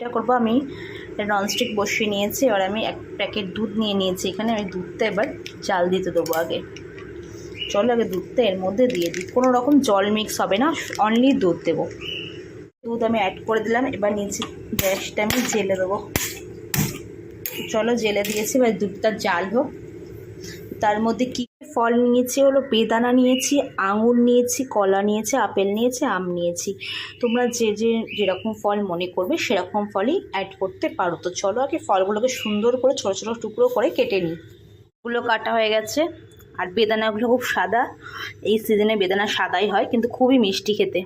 এটা করব আমি। ননস্টিক বসিয়ে নিয়েছি, এবার আমি এক প্যাকেট দুধ নিয়ে নিয়েছি এখানে। আমি দুধটা এবার জাল দিতে দেবো আগে। চলো আগে দুধটা এর মধ্যে দিয়ে দিই। কোনো রকম জল মিক্স হবে না অনলি দুধ দেবো। দুধ আমি অ্যাড করে দিলাম, এবার নিচে গ্যাসটা আমি জেলে দেবো। চলো জেলে দিয়েছি, এবার দুধটা জাল হোক। তার মধ্যে কি ফল নিয়েছি হলো বেদানা নিয়েছি, আঙুর নিয়েছি, কলা নিয়েছি, আপেল নিয়েছি, আম নিয়েছি। তোমরা যে যে, যেরকম ফল মনে করবে সেরকম ফলই অ্যাড করতে পারো। তো চলো আগে ফলগুলোকে সুন্দর করে ছোটো ছোটো টুকরো করে কেটে নিই। গুলো কাটা হয়ে গেছে আর বেদানাগুলো খুব সাদা। এই সিজনে বেদানা সাদাই হয় কিন্তু খুবই মিষ্টি খেতে।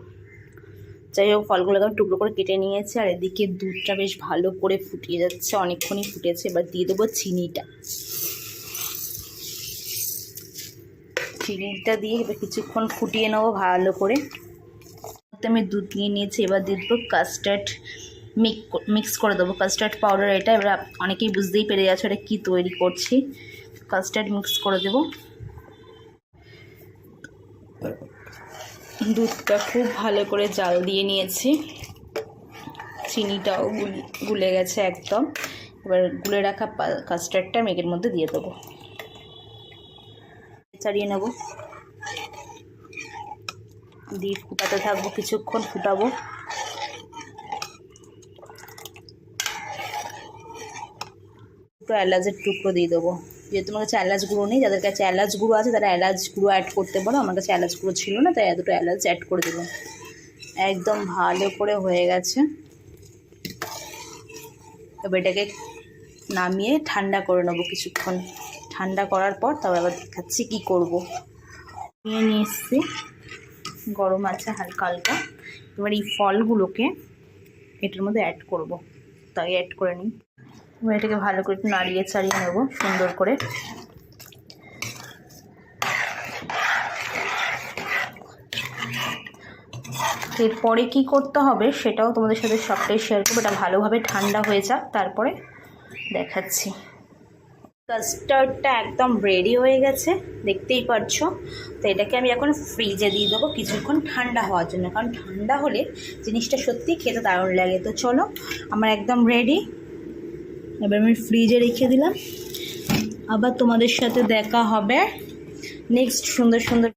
যাই হোক, ফলগুলোকে আমি টুকরো করে কেটে নিয়েছি আর এদিকে দুধটা বেশ ভালো করে ফুটিয়ে যাচ্ছে, অনেকক্ষণই ফুটেছে। এবার দিয়ে দেবো চিনিটা। চিনিটা দিয়ে এবার কিছুক্ষণ ফুটিয়ে নেব ভালো করে। আমি দুধ নিয়ে নিয়েছি, এবার দিয়ে দেবো কাস্টার্ড মিক্স করে দেবো। কাস্টার্ড পাউডার এটা এবার অনেকেই বুঝতেই পেরে যাচ্ছে এটা কী তৈরি করছি। কাস্টার্ড মিক্স করে দেবো। দুধটা খুব ভালো করে জাল দিয়ে নিয়েছি। চিনিটাও গুল- গেছে একদম। এবার গুলে রাখা কাস্টার্ডটা মেঘের মধ্যে দিয়ে দেবো। চাড়িয়ে নেব। দিয়ে ফুটাতে থাকব কিছুক্ষণ, ফুটাবো। দুটো এলাচের টুকরো দিয়ে দেবো। যেহেতু আমার কাছে এলাচ গুঁড়ো নেই, যাদের কাছে এলাচ গুঁড়ো আছে, তারা এলাচ গুঁড়ো অ্যাড করতে পারো। আমার কাছে এলাচ গুঁড়ো ছিল না, তাই দুটো এলাচ অ্যাড করে দেবো একদম ভালো করে হয়ে গেছে। এবার এটাকে নামিয়ে ঠান্ডা করে নেব কিছুক্ষণ। ঠান্ডা করার পর তারপর আবার দেখাচ্ছি কী করব। নিয়ে নিয়ে এসছি। গরম আছে হালকা হালকা। এবার এই ফলগুলোকে এটার মধ্যে অ্যাড করব। তাই অ্যাড করে নিই। এবার এটাকে ভালো করে একটু নাড়িয়ে চাড়িয়ে নেব সুন্দর করে। এরপরে কি করতে হবে সেটাও তোমাদের সাথে সবটাই শেয়ার করব। এটা ভালোভাবে ঠান্ডা হয়ে যাক, তারপরে দেখাচ্ছি। কাস্টার্ডটা একদম রেডি হয়ে গেছে, দেখতেই পারছ। তো এটাকে আমি এখন ফ্রিজে দিয়ে দেবো কিছুক্ষণ ঠান্ডা হওয়ার জন্য। কারণ ঠান্ডা হলে জিনিসটা সত্যি খেতে দারুণ লাগে। তো চলো, আমার একদম রেডি এবার আমি ফ্রিজে রেখে দিলাম। আবার তোমাদের সাথে দেখা হবে। নেক্সট সুন্দর সুন্দর